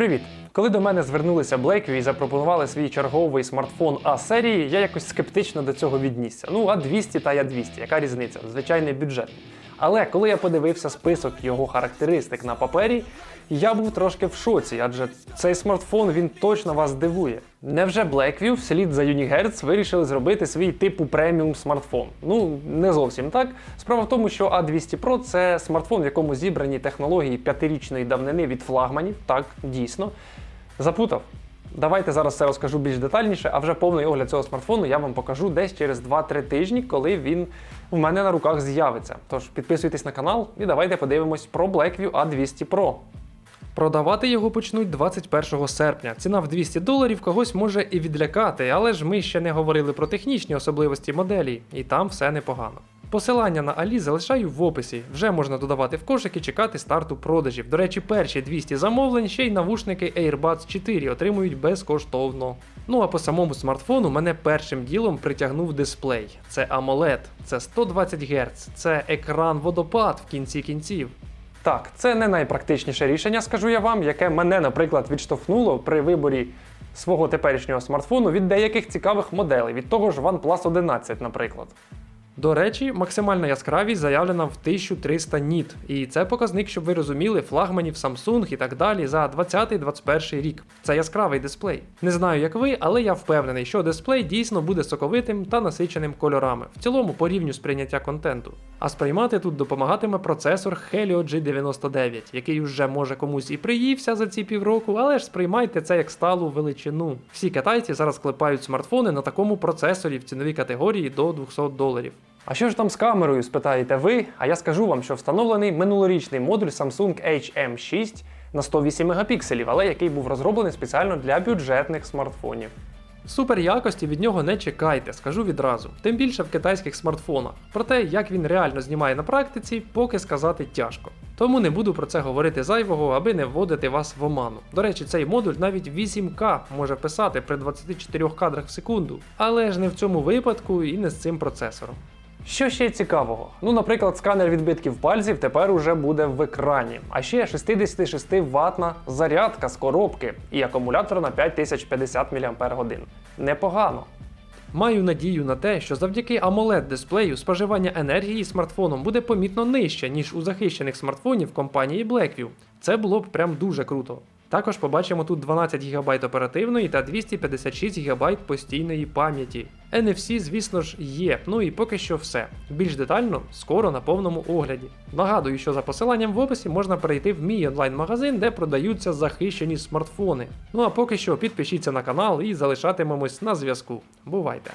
Привіт! Коли до мене звернулися Blackview і запропонували свій черговий смартфон А серії, я якось скептично до цього віднісся. Ну, А200 та Я200, яка різниця? Звичайний бюджет. Але коли я подивився список його характеристик на папері, я був трошки в шоці, адже цей смартфон він точно вас здивує. Невже Blackview вслід за Unihertz вирішили зробити свій типу преміум смартфон? Ну, не зовсім так. Справа в тому, що A200 Pro це смартфон, в якому зібрані технології п'ятирічної давнини від флагманів, так, дійсно. Запутав. Давайте зараз все розкажу більш детальніше, а вже повний огляд цього смартфону я вам покажу десь через 2-3 тижні, коли він в мене на руках з'явиться. Тож підписуйтесь на канал і давайте подивимось про Blackview A200 Pro. Продавати його почнуть 21 серпня. Ціна в 200 доларів когось може і відлякати, але ж ми ще не говорили про технічні особливості моделі, і там все непогано. Посилання на Алі залишаю в описі. Вже можна додавати в кошик і чекати старту продажів. До речі, перші 200 замовлень ще й навушники AirBuds 4 отримують безкоштовно. Ну а по самому смартфону мене першим ділом притягнув дисплей. Це AMOLED, це 120 Гц, це екран водопад в кінці кінців. Так, це не найпрактичніше рішення, скажу я вам, яке мене, наприклад, відштовхнуло при виборі свого теперішнього смартфону від деяких цікавих моделей, від того ж OnePlus 11, наприклад. До речі, максимальна яскравість заявлена в 1300 ніт, і це показник, щоб ви розуміли, флагманів Samsung і так далі за 20-21 рік. Це яскравий дисплей. Не знаю, як ви, але я впевнений, що дисплей дійсно буде соковитим та насиченим кольорами, в цілому по рівню сприйняття контенту. А сприймати тут допомагатиме процесор Helio G99, який уже може комусь і приївся за ці півроку, але ж сприймайте це як сталу величину. Всі китайці зараз клепають смартфони на такому процесорі в ціновій категорії до 200 доларів. А що ж там з камерою, спитаєте ви? А я скажу вам, що встановлений минулорічний модуль Samsung HM6 на 108 мегапікселів, але який був розроблений спеціально для бюджетних смартфонів. Супер якості від нього не чекайте, скажу відразу. Тим більше в китайських смартфонах. Проте, як він реально знімає на практиці, поки сказати тяжко. Тому не буду про це говорити зайвого, аби не вводити вас в оману. До речі, цей модуль навіть 8К може писати при 24 кадрах в секунду, але ж не в цьому випадку і не з цим процесором. Що ще цікавого? Ну, наприклад, сканер відбитків пальців тепер уже буде в екрані. А ще 66 ватна зарядка з коробки і акумулятор на 5050 мАч. Непогано. Маю надію на те, що завдяки amoled дисплею споживання енергії смартфоном буде помітно нижче, ніж у захищених смартфонів компанії Blackview. Це було б прям дуже круто. Також побачимо тут 12 ГБ оперативної та 256 ГБ постійної пам'яті. NFC, звісно ж, є, ну і поки що все. Більш детально скоро на повному огляді. Нагадую, що за посиланням в описі можна перейти в мій онлайн-магазин, де продаються захищені смартфони. Ну а поки що підпишіться на канал і залишатимемось на зв'язку. Бувайте!